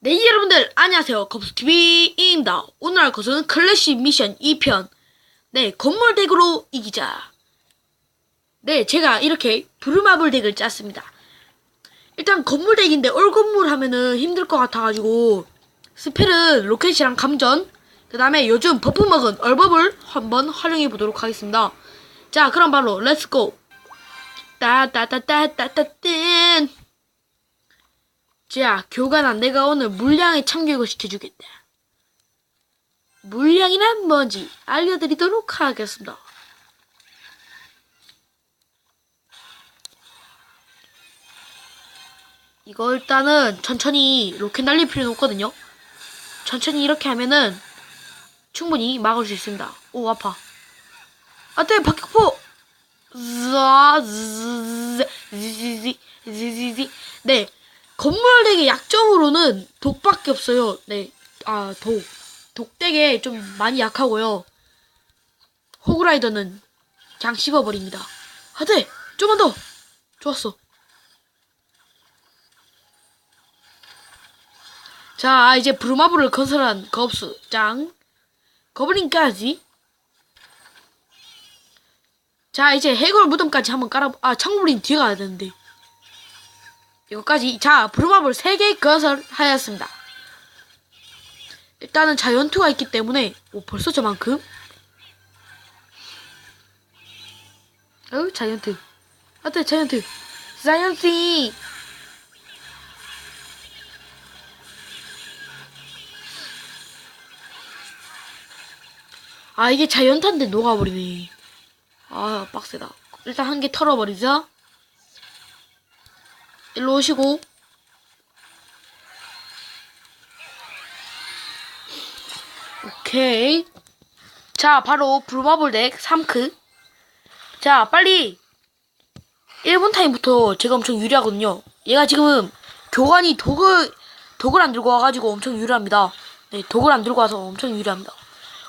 네 여러분들 안녕하세요. 겁스TV입니다. 오늘 할 것은 클래식 미션 2편. 네 건물 덱으로 이기자. 네 제가 이렇게 부루마블 덱을 짰습니다. 일단 건물 덱인데 올건물 하면은 힘들 것 같아가지고 스펠은 로켓이랑 감전 그 다음에 요즘 버프 먹은 얼버블 한번 활용해 보도록 하겠습니다. 자 그럼 바로 렛츠고. 따따따따따따 자, 교관아, 내가 오늘 물량에 참교육을 시켜주겠다. 물량이란 뭔지 알려드리도록 하겠습니다. 이거 일단은 천천히 로켓 날릴 필요는 없거든요. 천천히 이렇게 하면은 충분히 막을 수 있습니다. 오, 아파. 아, 네, 박격포! 네, 건물덱의 약점으로는 독밖에 없어요. 네. 아, 독. 독덱에 좀 많이 약하고요. 호그라이더는 그냥 씹어버립니다. 아, 네. 좀만 더. 좋았어. 자, 이제 브루마블을 건설한 겁수 짱. 거블린까지. 자, 이제 해골 무덤까지 한번 깔아, 아, 창물린 뒤에 가야 되는데. 이거까지 자 브루마블 3개 건설하였습니다. 일단은 자이언트가 있기 때문에 오 벌써 저만큼? 어우 자이언트. 아뜨 자이언트? 자이언트! 아 이게 자이언트한테 녹아버리네. 아 빡세다. 일단 한 개 털어버리자 일로 오시고 오케이 자 바로 브루마블 덱 3크 자 빨리 1분 타임부터 제가 엄청 유리하거든요 얘가 지금 교관이 독을 독을 안 들고 와가지고 엄청 유리합니다 네 독을 안 들고 와서 엄청 유리합니다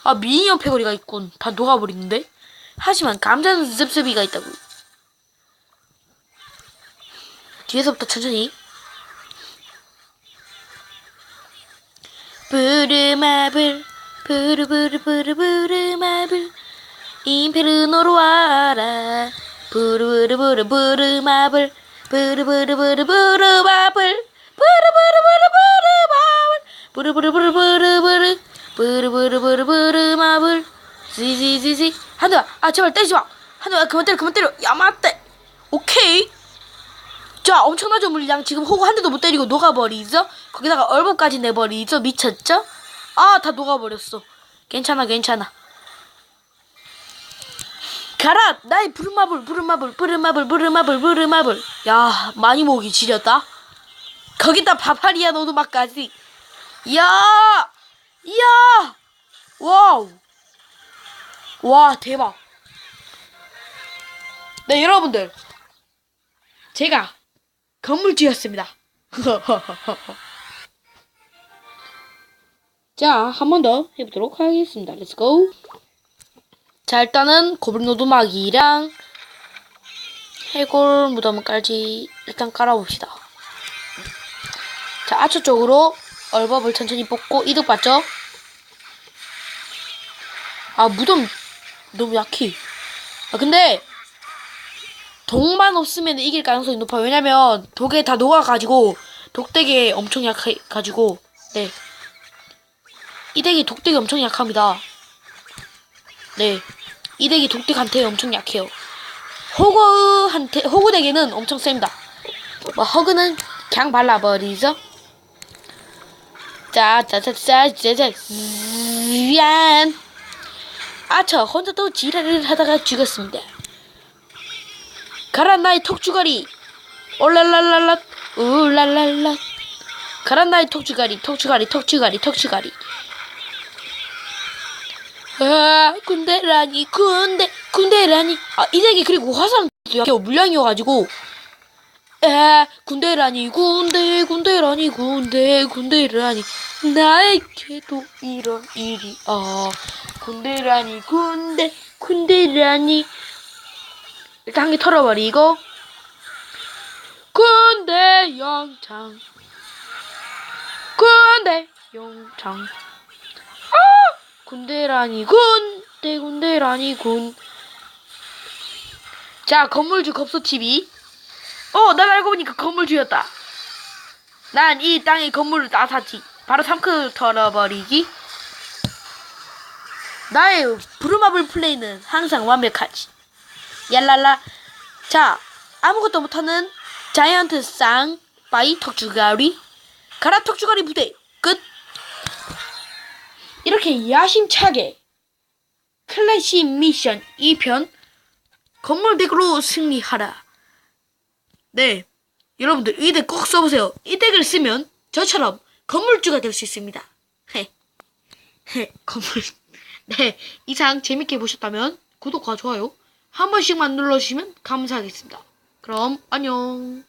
아 미니언 패거리가 있군 다 녹아버리는데 하지만 감자는 습습이가 있다고 뒤에서부터 천천히. 부르마블, 부르부르부르부르마블, 임페르노로 와라. 부르부르부르 부르마블, 부르부르부르부르마블, 부르부르부르부르마블, 부르부르부르부르부르, 부르부르부르부르마블, 지지지지. 한두야, 아 제발 때리지 마. 한두야, 그만 때려, 그만 때려. 야, 맞대. 오케이. 자, 엄청나죠 물량. 지금 호구 한 대도 못 때리고 녹아버리죠? 거기다가 얼음까지 내버리죠? 미쳤죠? 아, 다 녹아버렸어. 괜찮아, 괜찮아. 가라! 나의 부르마블, 부르마블, 부르마블, 부르마블, 부르마블. 야, 많이 목이 지렸다. 거기다 바파리아 노드막까지. 이야! 이야! 와우! 와, 대박. 네, 여러분들. 제가 건물주였습니다. 자, 한 번 더 해보도록 하겠습니다. 렛츠고. 자, 일단은 고블린 오두막이랑 해골 무덤까지 일단 깔아봅시다. 자, 아초 쪽으로 얼법을 천천히 뽑고 이득 봤죠? 아, 무덤 너무 약해. 아, 근데 독만 없으면 이길 가능성이 높아요. 왜냐면 독에 다 녹아가지고 독덱에 엄청 약해가지고 네. 이 덱이 독덱이 엄청 약합니다. 네. 이 덱이 독덱한테 엄청 약해요. 호그한테 호그덱에는 엄청 셉니다. 뭐 허그는 그냥 발라버리죠. 짜짜짜짜짜짜 짠. 아저 혼자 또 지랄을 하다가 죽었습니다. 가라 나의 톡주가리. 올랄랄랄라 울랄랄라 가라 나의 톡주가리 톡주가리 톡주가리 톡주가리. 아 군대라니 군대 군대라니. 아이 덱이 그리고 화상 물량이어가지고. 아 군대라니 군대 군대라니 군대 군대라니. 나에게도 이런 일이 아 군대라니 군대 군대라니 일단 한 개 털어버리고. 군대 영창. 군 안돼 영창. 아! 군대라니 군. 대 군대라니 군 자 건물주 겁소 TV 어난 알고 보니까 건물주였다. 난 이 땅의 건물을 다 샀지. 바로 삼크 털어버리기. 나의 부루마블 플레이는 항상 완벽하지 얄랄라. 자 아무것도 못하는 자이언트 쌍 바이 턱주가리. 가라 턱주가리 부대. 끝. 이렇게 야심차게 클래시 미션 2편 건물 덱으로 승리하라. 네 여러분들 이 덱 꼭 써보세요. 이 덱을 쓰면 저처럼 건물주가 될 수 있습니다. 헤. 헤, 건물. 네 이상 재밌게 보셨다면 구독과 좋아요 한 번씩만 눌러주시면 감사하겠습니다. 그럼 안녕